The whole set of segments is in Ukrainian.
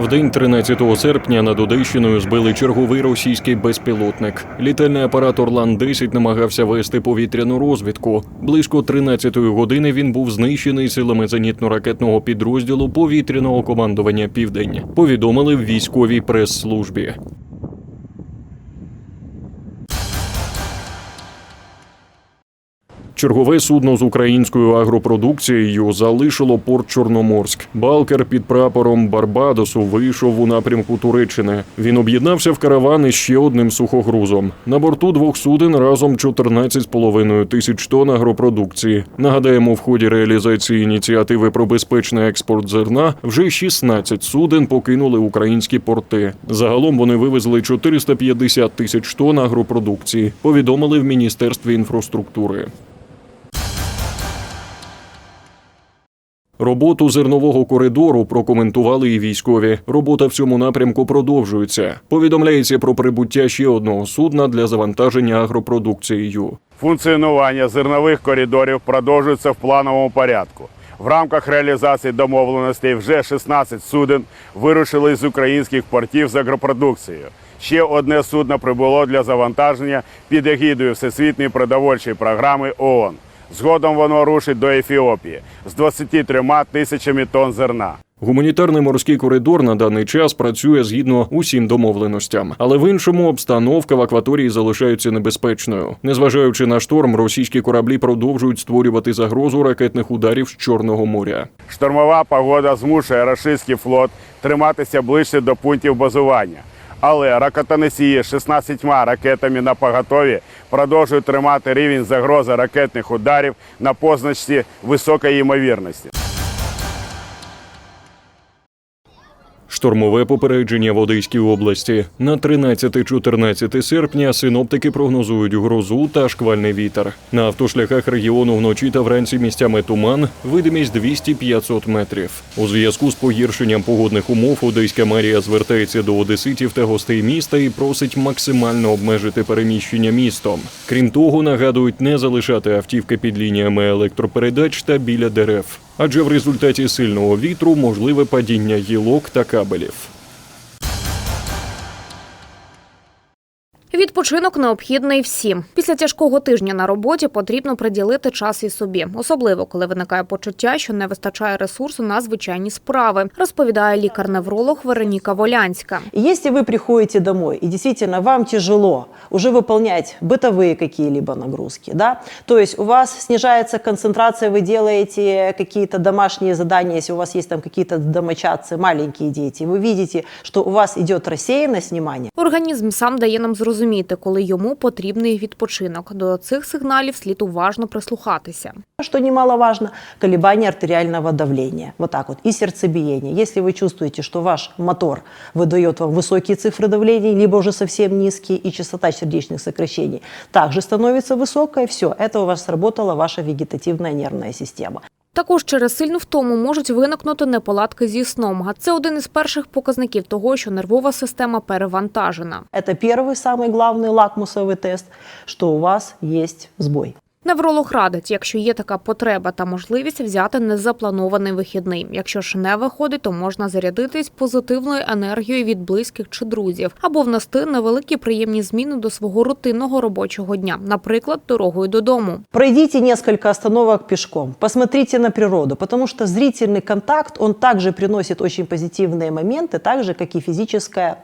В день 13 серпня над Одещиною збили черговий російський безпілотник. Літальний апарат Орлан-10 намагався вести повітряну розвідку. Близько 13-ї години він був знищений силами зенітно-ракетного підрозділу повітряного командування Південь. Повідомили в військовій прес-службі. Чергове судно з українською агропродукцією залишило порт Чорноморськ. Балкер під прапором Барбадосу вийшов у напрямку Туреччини. Він об'єднався в караван із ще одним сухогрузом. На борту двох суден разом 14,5 тисяч тонн агропродукції. Нагадаємо, в ході реалізації ініціативи про безпечний експорт зерна вже 16 суден покинули українські порти. Загалом вони вивезли 450 тисяч тонн агропродукції. Повідомили в міністерстві інфраструктури. Роботу зернового коридору прокоментували і військові. Робота в цьому напрямку продовжується. Повідомляється про прибуття ще одного судна для завантаження агропродукцією. Функціонування зернових коридорів продовжується в плановому порядку. В рамках реалізації домовленостей вже 16 суден вирушили з українських портів з агропродукцією. Ще одне судно прибуло для завантаження під егідою Всесвітньої продовольчої програми ООН. Згодом воно рушить до Ефіопії з 23 тисячами тонн зерна. Гуманітарний морський коридор на даний час працює згідно усім домовленостям, але в іншому обстановка в акваторії залишається небезпечною. Незважаючи на шторм, російські кораблі продовжують створювати загрозу ракетних ударів з Чорного моря. Штормова погода змушує рашистський флот триматися ближче до пунктів базування. Але ракетоносії з 16 ракетами на поготові продовжують тримати рівень загрози ракетних ударів на позначці високої ймовірності. Штормове попередження в Одеській області на 13-14 серпня синоптики прогнозують грозу та шквальний вітер. На автошляхах регіону вночі та вранці місцями туман, видимість 200-500 метрів. У зв'язку з погіршенням погодних умов Одеська мерія звертається до одеситів та гостей міста і просить максимально обмежити переміщення містом. Крім того, нагадують не залишати автівки під лініями електропередач та біля дерев адже в результаті сильного вітру можливе падіння гілок та кабелів. Відпочинок необхідний всім. Після тяжкого тижня на роботі потрібно приділити час і собі, особливо коли виникає почуття, що не вистачає ресурсу на звичайні справи, розповідає лікар-невролог Вероніка Волянська. И Если вы приходите домой и действительно вам тяжело уже выполнять бытовые какие-либо нагрузки, да, то есть у вас снижается концентрация, вы делаете какие-то домашние задания, если у вас есть там какие-то домочадцы, маленькие дети, вы видите, что у вас идет рассеянность внимания, Організм сам дає нам зрозуміти, коли йому потрібний відпочинок. До цих сигналів слід уважно прислухатися. что немаловажно, колебания артериального давления, вот так вот, и сердцебиение. Если вы чувствуете, что ваш мотор выдает вам высокие цифры давления, либо уже совсем низкие, и частота сердечных сокращений также становится высокой, все, это у вас сработала ваша вегетативная нервная система. Також через сильну втому можуть виникнути неполадки зі сном. А це один із перших показників того, що нервова система перевантажена. Это первый, самый главный лакмусовый тест, что у вас есть сбой. Невролог радить, якщо є така потреба та можливість взяти незапланований вихідний. Якщо ж не виходить, то можна зарядитись позитивною енергією від близьких чи друзів, або внести невеликі приємні зміни до свого рутинного робочого дня, наприклад, дорогою додому. Пройдите несколько остановок пешком, посмотрите на природу, потому что зрительный контакт, он также приносит очень позитивные моменты, так же, как и физическая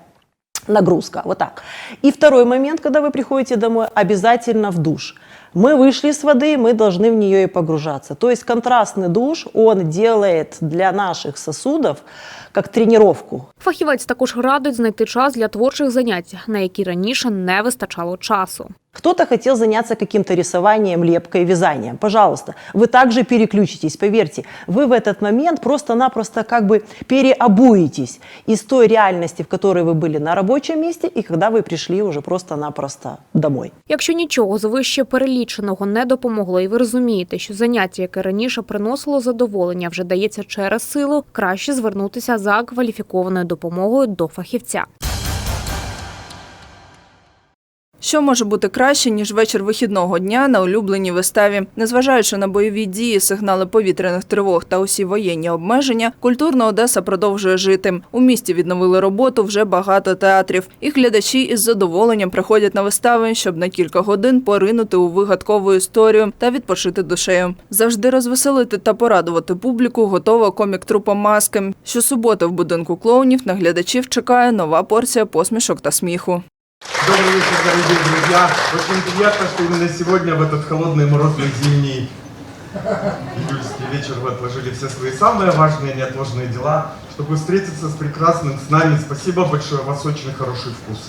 нагрузка. Вот так. И второй момент, когда вы приходите домой, обязательно в душ. Мы вышли с воды, мы должны в нее и погружаться. То есть контрастный душ, он делает для наших сосудов как тренировку. Фахівець також радить знайти час для творчих занять, на які раніше не вистачало часу. Кто-то хотел заняться каким-то рисованием, лепкой, вязанием. Пожалуйста, вы также переключитесь, поверьте. Вы в этот момент просто-напросто как бы переобуетесь из той реальности, в которой вы были на рабочем месте, и когда вы пришли уже просто-напросто домой. Якщо нічого з вище переліченого не допомогло, і ви розумієте, що заняття, яке раніше приносило задоволення, вже дається через силу, краще звернутися за кваліфікованою допомогою до фахівця. Що може бути краще, ніж вечір вихідного дня на улюбленій виставі? Незважаючи на бойові дії, сигнали повітряних тривог та усі воєнні обмеження, культурна Одеса продовжує жити. У місті відновили роботу вже багато театрів, і глядачі із задоволенням приходять на вистави, щоб на кілька годин поринути у вигадкову історію та відпочити душею. Завжди розвеселити та порадувати публіку готова комік-трупа маски. Щосуботи в будинку клоунів на глядачів чекає нова порція посмішок та сміху. Добрый вечер, дорогие друзья. Очень приятно, что именно сегодня, в этот холодный, морозный, зимний июльский вечер, вы отложили все свои самые важные, неотложные дела, чтобы встретиться с прекрасным с нами. Спасибо большое, у вас очень хороший вкус.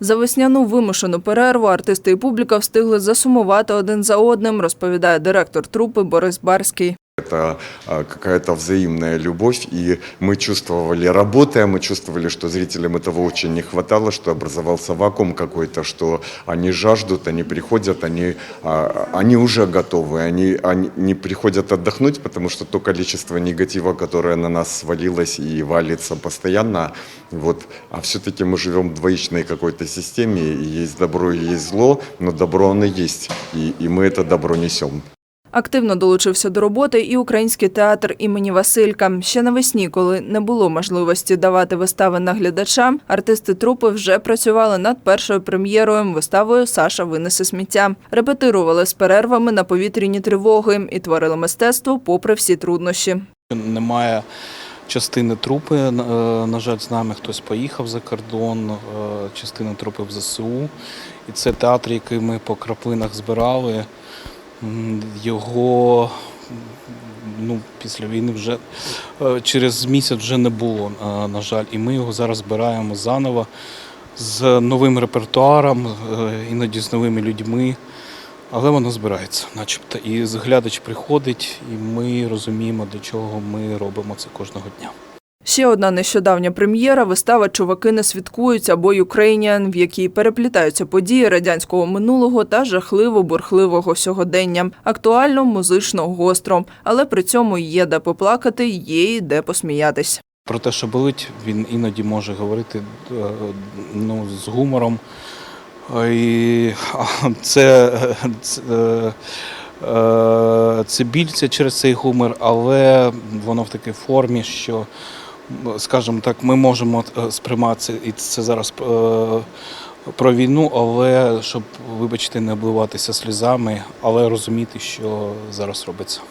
За весняну вимушену перерву артисти і публіка встигли засумувати один за одним, розповідає директор трупи Борис Барський. Это а, какая-то взаимная любовь, и мы чувствовали, работая, мы чувствовали, что зрителям этого очень не хватало, что образовался вакуум какой-то, что они жаждут, они приходят, они, а, они уже готовы, они, они не приходят отдохнуть, потому что то количество негатива, которое на нас свалилось и валится постоянно, вот, а все-таки мы живем в двоичной какой-то системе, и есть добро и есть зло, но добро оно есть, и, и мы это добро несем. Активно долучився до роботи і український театр імені Василька. Ще навесні, коли не було можливості давати вистави наглядачам, артисти трупи вже працювали над першою прем'єрою виставою Саша винесе сміття. Репетирували з перервами на повітряні тривоги і творили мистецтво попри всі труднощі. Немає частини трупи. е, На жаль, з нами хтось поїхав за кордон, е, частина трупи в ЗСУ. І це театр, який ми по краплинах збирали. Його ну, після війни вже е, через місяць вже не було, е, на жаль. І ми його зараз збираємо заново з новим репертуаром, е, іноді з новими людьми. Але воно збирається, начебто. І глядач приходить, і ми розуміємо, для чого ми робимо це кожного дня. Ще одна нещодавня прем'єра вистава Чуваки не святкують або Ukrainian, в якій переплітаються події радянського минулого та жахливо бурхливого сьогодення. Актуально, музично, гостро, але при цьому є де поплакати, є і де посміятись. Про те, що болить, він іноді може говорити е, ну, з гумором. І це, це, е, е, це біль це через цей гумор, але воно в такій формі, що, скажімо так, ми можемо е, сприймати і це зараз е, про війну, але щоб, вибачте, не обливатися слізами, але розуміти, що зараз робиться.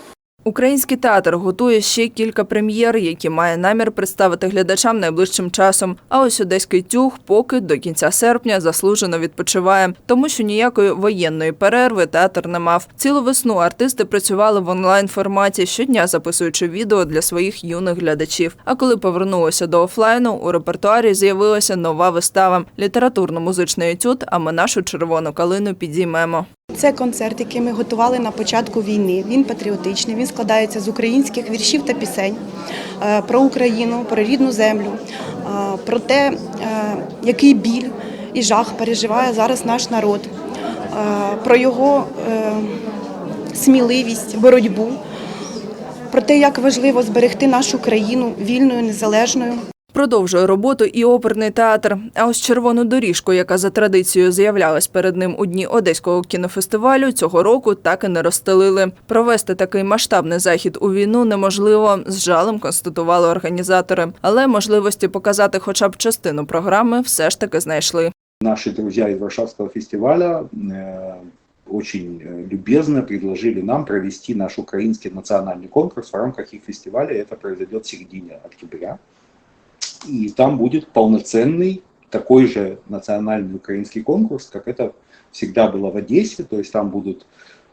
Український театр готує ще кілька прем'єр, які має намір представити глядачам найближчим часом. А ось одеський тюг поки до кінця серпня заслужено відпочиває, тому що ніякої воєнної перерви театр не мав. Цілу весну артисти працювали в онлайн форматі, щодня записуючи відео для своїх юних глядачів. А коли повернулося до офлайну, у репертуарі з'явилася нова вистава літературно-музичний етюд. А ми нашу червону калину підіймемо. Це концерт, який ми готували на початку війни. Він патріотичний. Він складається з українських віршів та пісень е, про Україну, про рідну землю, е, про те, е, який біль і жах переживає зараз наш народ, про його сміливість, боротьбу, про те, як важливо зберегти нашу країну вільною, незалежною. Продовжує роботу і оперний театр. А ось червону доріжку, яка за традицією з'являлась перед ним у дні одеського кінофестивалю, цього року так і не розстелили. Провести такий масштабний захід у війну неможливо. З жалем констатували організатори. Але можливості показати хоча б частину програми все ж таки знайшли. Наши друзья из Варшавского фестиваля э, очень э, любезно предложили нам провести наш украинский национальный конкурс в рамках их фестиваля. Это произойдет в середине октября. И там будет полноценный такой же национальный украинский конкурс, как это всегда было в Одессе. То есть там будут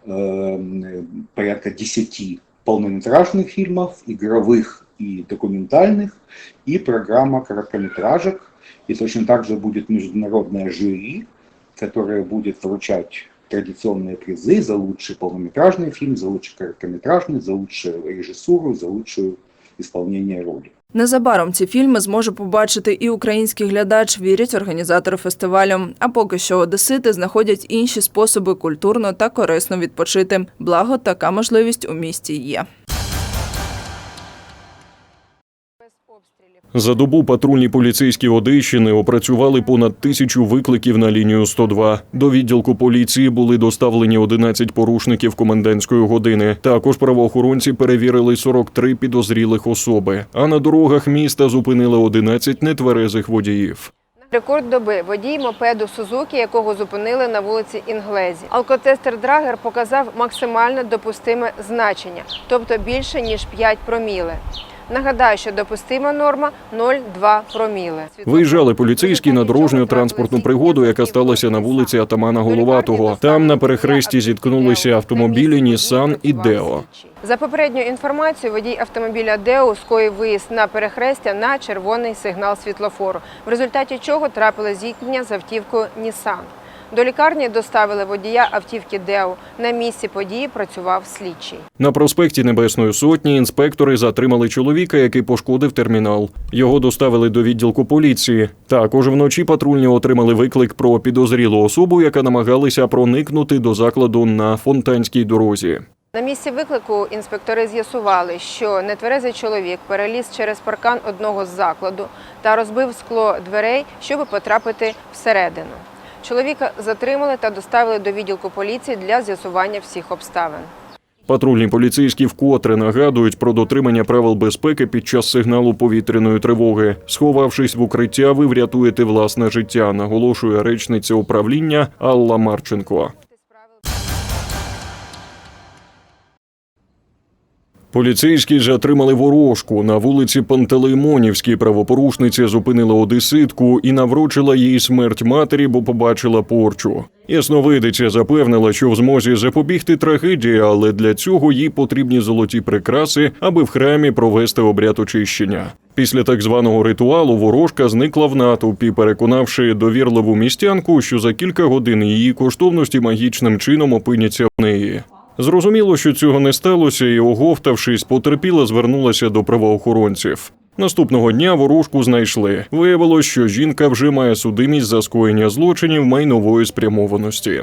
э, порядка 10 полнометражных фильмов, игровых и документальных, и программа короткометражек. И точно так же будет международное жюри, которое будет вручать традиционные призы за лучший полнометражный фильм, за лучший короткометражный, за лучшую режиссуру, за лучшее исполнение роли. Незабаром ці фільми зможе побачити і український глядач, вірять організатори фестивалю. А поки що одесити знаходять інші способи культурно та корисно відпочити. Благо, така можливість у місті є. За добу патрульні поліцейські Одещини опрацювали понад тисячу викликів на лінію 102. До відділку поліції були доставлені 11 порушників комендантської години. Також правоохоронці перевірили 43 підозрілих особи. А на дорогах міста зупинили 11 нетверезих водіїв. Рекорд доби водій мопеду Сузуки, якого зупинили на вулиці Інглезі. Алкотестер Драгер показав максимально допустиме значення, тобто більше ніж 5 проміле. Нагадаю, що допустима норма 0,2 проміле. Виїжджали поліцейські на дорожню транспортну пригоду, яка сталася на вулиці Атамана Головатого. Там на перехресті зіткнулися автомобілі Нісан і Део. За попередньою інформацією, водій автомобіля Део скоїв виїзд на перехрестя на червоний сигнал світлофору, в результаті чого трапило зіткнення з автівкою Нісан. До лікарні доставили водія автівки Део. На місці події працював слідчий. На проспекті Небесної Сотні інспектори затримали чоловіка, який пошкодив термінал. Його доставили до відділку поліції. Також вночі патрульні отримали виклик про підозрілу особу, яка намагалася проникнути до закладу на фонтанській дорозі. На місці виклику інспектори з'ясували, що нетверезий чоловік переліз через паркан одного з закладу та розбив скло дверей, щоб потрапити всередину. Чоловіка затримали та доставили до відділку поліції для з'ясування всіх обставин. Патрульні поліцейські вкотре нагадують про дотримання правил безпеки під час сигналу повітряної тривоги. Сховавшись в укриття, ви врятуєте власне життя, наголошує речниця управління Алла Марченко. Поліцейські затримали ворожку на вулиці Пантелеймонівській. Правопорушниця зупинила одеситку і наврочила їй смерть матері, бо побачила порчу. Ясновидиця запевнила, що в змозі запобігти трагедії, але для цього їй потрібні золоті прикраси, аби в храмі провести обряд очищення. Після так званого ритуалу ворожка зникла в натовпі, переконавши довірливу містянку, що за кілька годин її коштовності магічним чином опиняться в неї. Зрозуміло, що цього не сталося, і оговтавшись, потерпіла звернулася до правоохоронців. Наступного дня ворожку знайшли. Виявилось, що жінка вже має судимість за скоєння злочинів майнової спрямованості.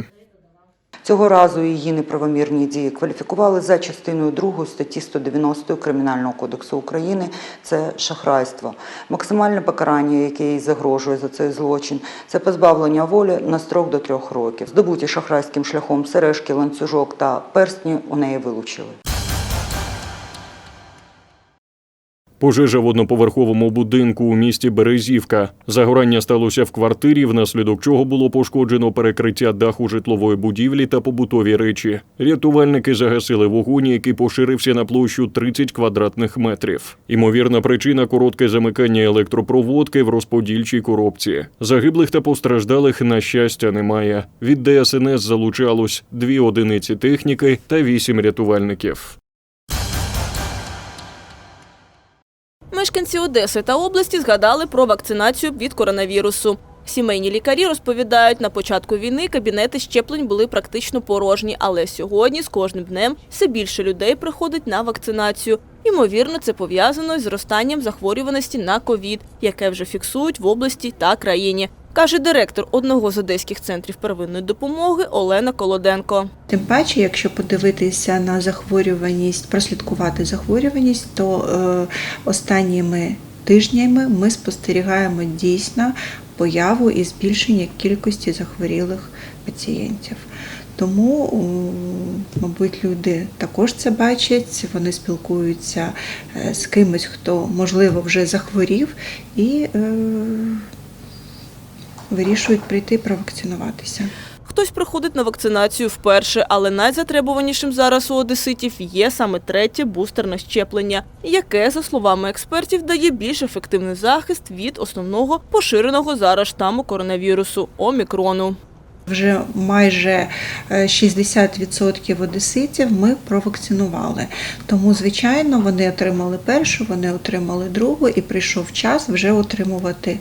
Цього разу її неправомірні дії кваліфікували за частиною 2 статті 190 Кримінального кодексу України. Це шахрайство. Максимальне покарання, яке їй загрожує за цей злочин, це позбавлення волі на строк до трьох років. Здобуті шахрайським шляхом сережки, ланцюжок та перстні у неї вилучили. Пожежа в одноповерховому будинку у місті Березівка. Загорання сталося в квартирі, внаслідок чого було пошкоджено перекриття даху житлової будівлі та побутові речі. Рятувальники загасили вогонь, який поширився на площу 30 квадратних метрів. Імовірна причина коротке замикання електропроводки в розподільчій коробці. Загиблих та постраждалих на щастя немає. Від ДСНС залучалось дві одиниці техніки та вісім рятувальників. Мешканці Одеси та області згадали про вакцинацію від коронавірусу. Сімейні лікарі розповідають, на початку війни кабінети щеплень були практично порожні, але сьогодні з кожним днем все більше людей приходить на вакцинацію. Ймовірно, це пов'язано з зростанням захворюваності на ковід, яке вже фіксують в області та країні, каже директор одного з одеських центрів первинної допомоги Олена Колоденко. Тим паче, якщо подивитися на захворюваність, прослідкувати захворюваність, то е, останніми тижнями ми спостерігаємо дійсно появу і збільшення кількості захворілих пацієнтів. Тому, мабуть, люди також це бачать, вони спілкуються е, з кимось, хто, можливо, вже захворів, і е, вирішують прийти провакцинуватися. Хтось приходить на вакцинацію вперше, але найзатребуванішим зараз у одеситів є саме третє бустерне щеплення, яке, за словами експертів, дає більш ефективний захист від основного поширеного зараз штаму коронавірусу омікрону. Вже майже е, 60% одеситів ми провакцинували. Тому, звичайно, вони отримали першу, вони отримали другу, і прийшов час вже отримувати е,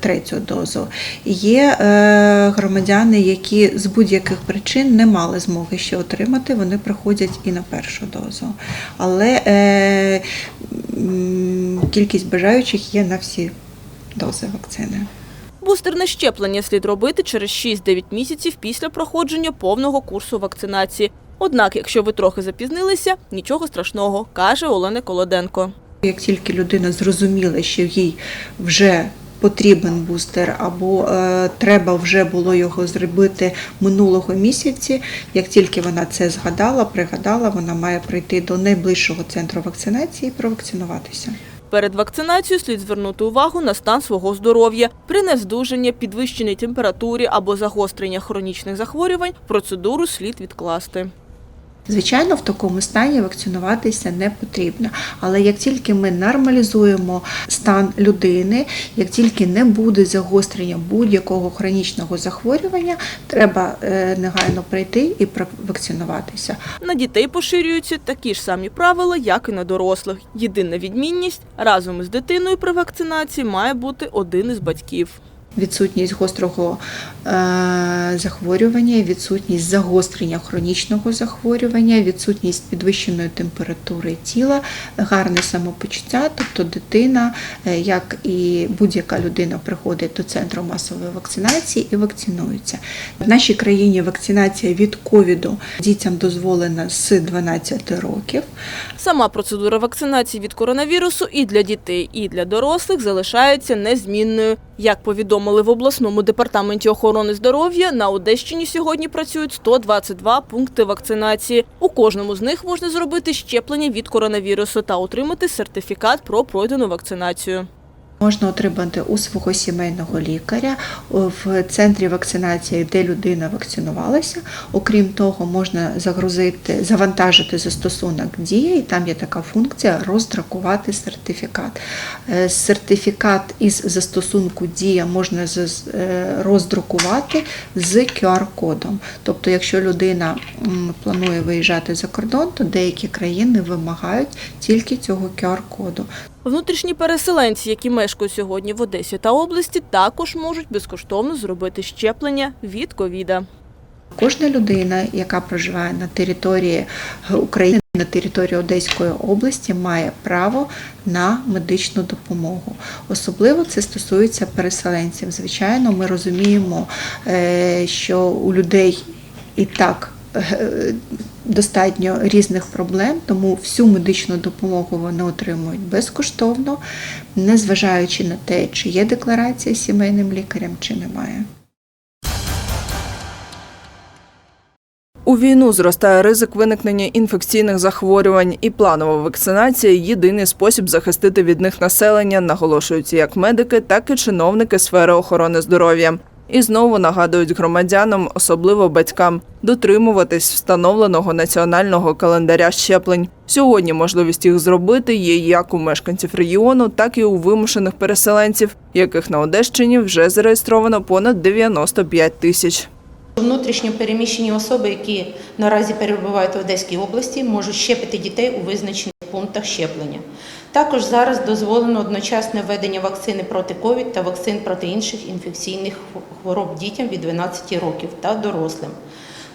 третю дозу. Є е, громадяни, які з будь-яких причин не мали змоги ще отримати, вони приходять і на першу дозу. Але е, кількість бажаючих є на всі дози вакцини. Бустерне щеплення слід робити через 6-9 місяців після проходження повного курсу вакцинації. Однак, якщо ви трохи запізнилися, нічого страшного, каже Олена Колоденко. Як тільки людина зрозуміла, що їй вже потрібен бустер, або е, треба вже було його зробити минулого місяці. Як тільки вона це згадала, пригадала, вона має прийти до найближчого центру вакцинації і провакцинуватися. Перед вакцинацією слід звернути увагу на стан свого здоров'я. При нездужанні, підвищеній температурі або загострення хронічних захворювань процедуру слід відкласти. Звичайно, в такому стані вакцинуватися не потрібно. Але як тільки ми нормалізуємо стан людини, як тільки не буде загострення будь-якого хронічного захворювання, треба е, негайно прийти і провакцинуватися. На дітей поширюються такі ж самі правила, як і на дорослих. Єдина відмінність разом із дитиною при вакцинації має бути один із батьків. Відсутність гострого е, захворювання, відсутність загострення хронічного захворювання, відсутність підвищеної температури тіла, гарне самопочуття, тобто дитина, е, як і будь-яка людина, приходить до центру масової вакцинації і вакцинується. В нашій країні вакцинація від ковіду дітям дозволена з 12 років. Сама процедура вакцинації від коронавірусу і для дітей, і для дорослих залишається незмінною. Як повідомили в обласному департаменті охорони здоров'я, на Одещині сьогодні працюють 122 пункти вакцинації. У кожному з них можна зробити щеплення від коронавірусу та отримати сертифікат про пройдену вакцинацію. Можна отримати у свого сімейного лікаря в центрі вакцинації, де людина вакцинувалася. Окрім того, можна загрузити, завантажити застосунок дія, і там є така функція роздракувати сертифікат. Е, Сертифікат із застосунку дія можна е, роздрукувати з QR-кодом. Тобто, якщо людина планує виїжджати за кордон, то деякі країни вимагають тільки цього QR-коду. Внутрішні переселенці, які мешкають сьогодні в Одесі та області, також можуть безкоштовно зробити щеплення від ковіда. Кожна людина, яка проживає на території України, на території Одеської області, має право на медичну допомогу. Особливо це стосується переселенців. Звичайно, ми розуміємо, е, що у людей і так е, достатньо різних проблем, тому всю медичну допомогу вони отримують безкоштовно, незважаючи на те, чи є декларація сімейним лікарем, чи немає. У війну зростає ризик виникнення інфекційних захворювань, і планова вакцинація єдиний спосіб захистити від них населення, наголошують як медики, так і чиновники сфери охорони здоров'я. І знову нагадують громадянам, особливо батькам, дотримуватись встановленого національного календаря щеплень. Сьогодні можливість їх зробити є як у мешканців регіону, так і у вимушених переселенців, яких на Одещині вже зареєстровано понад 95 тисяч. Внутрішньо переміщені особи, які наразі перебувають в Одеській області, можуть щепити дітей у визначених пунктах щеплення. Також зараз дозволено одночасне введення вакцини проти ковід та вакцин проти інших інфекційних хвороб дітям від 12 років та дорослим.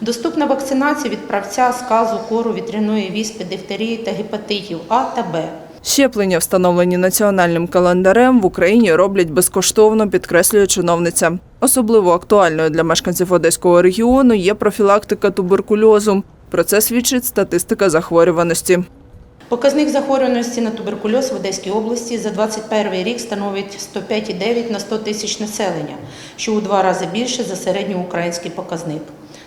Доступна вакцинація від правця, сказу, кору, вітряної віспи, дифтерії та гепатитів А та Б. Щеплення, встановлені національним календарем, в Україні роблять безкоштовно, підкреслює чиновниця. Особливо актуальною для мешканців одеського регіону є профілактика туберкульозу. Про це свідчить статистика захворюваності. Показник захворюваності на туберкульоз в Одеській області за 2021 рік становить 105,9 на 100 тисяч населення, що у два рази більше за середньоукраїнський показник.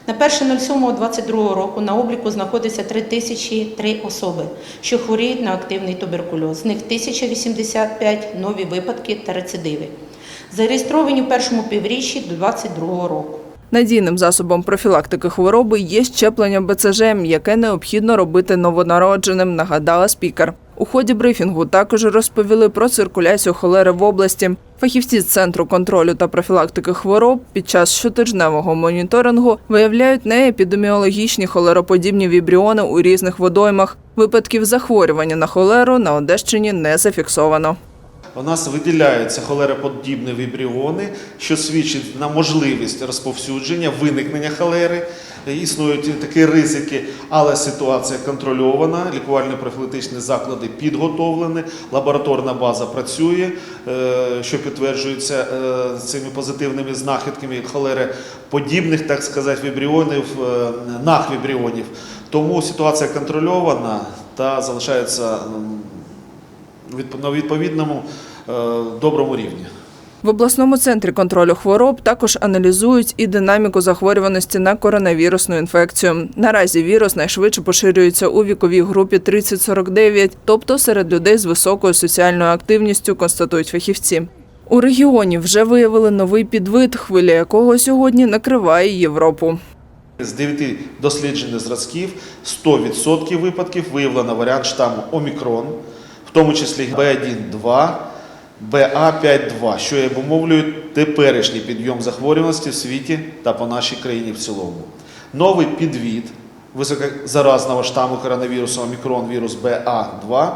На 1.07.22 року на обліку знаходиться 3003 особи, що хворіють на активний туберкульоз. З них 1085 нові випадки та рецидиви. Зареєстровані в першому півріччі до 2022 року. Надійним засобом профілактики хвороби є щеплення БЦЖ, яке необхідно робити новонародженим, нагадала спікер. У ході брифінгу також розповіли про циркуляцію холери в області. Фахівці з центру контролю та профілактики хвороб під час щотижневого моніторингу виявляють неепідеміологічні холероподібні вібріони у різних водоймах. Випадків захворювання на холеру на Одещині не зафіксовано. У нас виділяються холероподібні вібріони, що свідчить на можливість розповсюдження, виникнення холери. Існують такі ризики, але ситуація контрольована. Лікувально-профілактичні заклади підготовлені, лабораторна база працює, е, що підтверджується е, цими позитивними знахідками холереподібних, так сказати, вібріонів, е, нахвібріонів. Тому ситуація контрольована та залишається на відповідному е, доброму рівні. В обласному центрі контролю хвороб також аналізують і динаміку захворюваності на коронавірусну інфекцію. Наразі вірус найшвидше поширюється у віковій групі 30-49, тобто серед людей з високою соціальною активністю, констатують фахівці. У регіоні вже виявили новий підвид, хвиля якого сьогодні накриває Європу. З 9 досліджених зразків 100% випадків виявлено варіант штаму Омікрон, в тому числі B1.2, BA5.2, що і обумовлює теперішній підйом захворюваності в світі та по нашій країні в цілому. Новий підвід високозаразного штаму коронавірусу Омікрон вірус BA2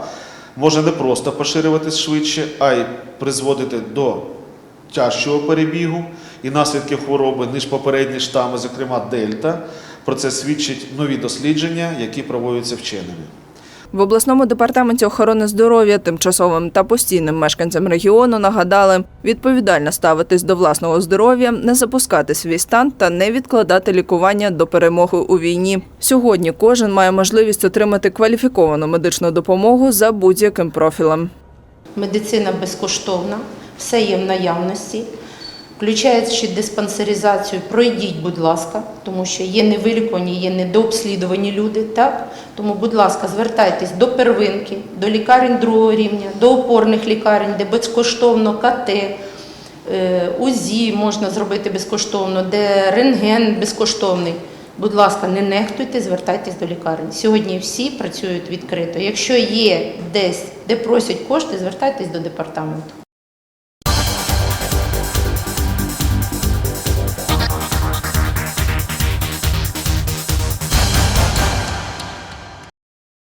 може не просто поширюватись швидше, а й призводити до тяжчого перебігу і наслідків хвороби, ніж попередні штами, зокрема Дельта. Про це свідчать нові дослідження, які проводяться вченими. В обласному департаменті охорони здоров'я тимчасовим та постійним мешканцям регіону нагадали відповідально ставитись до власного здоров'я, не запускати свій стан та не відкладати лікування до перемоги у війні. Сьогодні кожен має можливість отримати кваліфіковану медичну допомогу за будь-яким профілем. Медицина безкоштовна, все є в наявності. Включаючи диспансеризацію, пройдіть, будь ласка, тому що є невилікувані, є недообслідувані люди. Так? Тому, будь ласка, звертайтесь до первинки, до лікарень другого рівня, до опорних лікарень, де безкоштовно КТ, е, УЗІ можна зробити безкоштовно, де рентген безкоштовний. Будь ласка, не нехтуйте, звертайтесь до лікарень. Сьогодні всі працюють відкрито. Якщо є десь, де просять кошти, звертайтесь до департаменту.